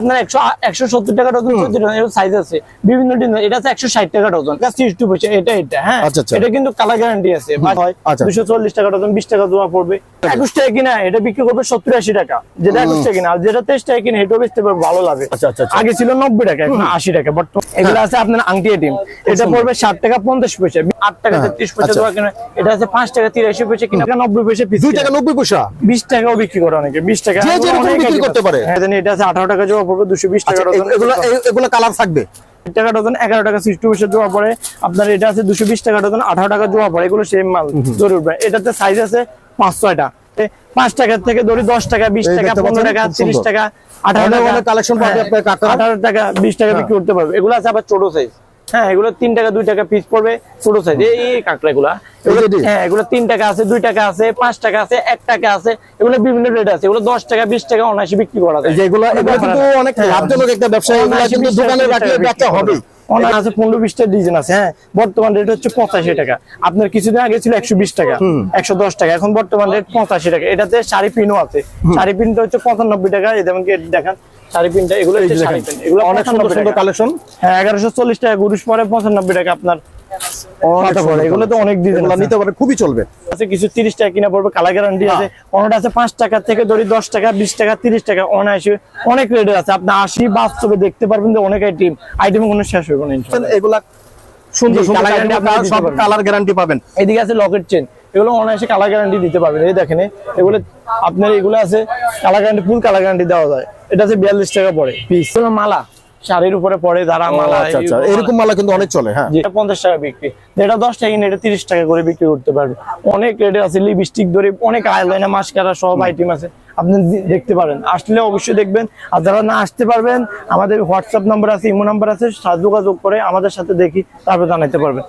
আপনার একশো একশো সত্তর টাকা ডজন সাইজ আছে। বিভিন্ন ডিজাইন এটা একশো ষাট টাকা ডজন সিক্স টু পয়সা এটা এটা হ্যাঁ। আচ্ছা, আচ্ছা। এটা কিন্তু কালার গ্যারান্টি আছে। বা হয় আচ্ছা। দুশো চল্লিশ টাকা ডজন বিশ টাকা জমা পড়বে। একুশ টাকা কিনা এটা বিক্রি করবে সত্তর আশি টাকা। যেটা একুশ টাকা কিনা। আর যেটা তেইশ টাকা কিনা এটাও বেচতে পারবে ভালো লাগে। আগে ছিল নব্বই টাকা এখন আশি টাকা। বর্তমান এগুলো আছে আপনার আংটি এটিম। এটা পড়বে ষাট টাকা পঞ্চাশ পয়সা। আট টাকা হ্যাঁ, তেত্রিশ পয়সা। দেওয়া কিনা। এটা আছে পাঁচ টাকা তিরাশি পয়সা কিনা। নব্বই পয়সা দুই টাকা নব্বই পয়সা? বিশ টাকাও বিক্রি করে অনেকে। বিশ টাকা। হ্যাঁ, এটা আছে আঠারো টাকা জমা পড়বে দুশো বিশ টাকা আচ্ছা, এগুলো কালার থাকবে? টাকা ডজন এগারো টাকা সিক্সটি পয়সা পড়ে। আপনার এটা আছে দুশো বিশ টাকা ডজন আঠারো টাকা পড়ে। এগুলো সেম মাল ভাই। এটাতে সাইজ আছে পাঁচ ছয়টা পাঁচ টাকা থেকে ধরি দশ টাকা বিশ টাকা পনেরো টাকা তিরিশ টাকা আঠারো টাকা হ্যাঁ, কাকার। আঠারো টাকা বিশ টাকা বিক্রি করতে পারবে। এগুলো আছে আবার ছোট সাইজ হ্যাঁ এগুলো তিন টাকা দুই টাকা পিস পড়বে ছোট সাইজ এই কাঁকড়া হ্যাঁ এগুলো তিন টাকা আছে দুই টাকা আছে পাঁচ টাকা আছে এক টাকা আছে এগুলো বিভিন্ন রেট আছে। এগুলো দশ টাকা বিশ টাকা অনায়াসে বিক্রি করা যায়। এগুলো এগুলো কিন্তু অনেক। লাভজনক একটা ব্যবসা। কিন্তু দোকানে রাখলে টাকা হবে করা। আছে পনেরো বিশটা ডিজাইন আছে। হ্যাঁ বর্তমান রেট হচ্ছে পঁচাশি টাকা। আপনার কিছুদিন আগে ছিল একশো বিশ টাকা একশো দশ টাকা। এখন বর্তমান রেট পঁচাশি টাকা। এটাতে শাড়ি পিনও আছে। শাড়ি পিনটা হচ্ছে পঁচানব্বই টাকা। যেমন কি দেখান শাড়ি পিনটা এগুলো এগুলো অনেক সুন্দর সুন্দর কালেকশন হ্যাঁ এগারোশো চল্লিশ টাকা গুরুশ পরে পঁচানব্বই টাকা আপনার। এগুলো তো অনেক ডিজাইন নিতে পারে খুবই চলবে। আছে কিছু তিরিশ টাকা কিনা পড়বে কালা গ্যারান্টি আছে। অনেকটা আছে পাঁচ টাকা থেকে ধরি দশ টাকা বিশ টাকা তিরিশ টাকা অনায়াসে অনেক রেটের আছে। আপনি আশি বাস্তবে দেখতে পারবেন যে অনেক আইটেম আইটেম কোনো শেষ হবে না ইনশাআল্লাহ। এগুলা সুন্দর সব কালার গ্যারান্টি পাবেন। এদিকে আছে লকেট চেন এগুলো অনায়াসে কালার গ্যারান্টি দিতে পারবেন। এই দেখেন এগুলো আপনার এগুলো আছে colour guarantee full colour guarantee দেওয়া যায়। এটা আছে বিয়াল্লিশ টাকা পড়ে পিস মালা। শাড়ির উপরে পড়ে যারা মালা আচ্ছা আচ্ছা। এরকম মালা কিন্তু অনেক চলে হ্যাঁ। যেটা পঞ্চাশ টাকা বিক্রি। যেটা দশ টাকা কিনে এটা তিরিশ টাকা করে বিক্রি করতে পারবে। অনেক রেটে আছে লিপস্টিক ধরে অনেক আইলাইনার মাস্কারা সব আইটেম আছে। আপনি দেখতে পারেন। আসলে অবশ্যই দেখবেন। আর যারা না আসতে পারবেন আমাদের হোয়াটসঅ্যাপ নাম্বার আছে ইমো নাম্বার আছে যোগাযোগ করে আমাদের সাথে দেখি তারপরে জানাইতে পারবেন।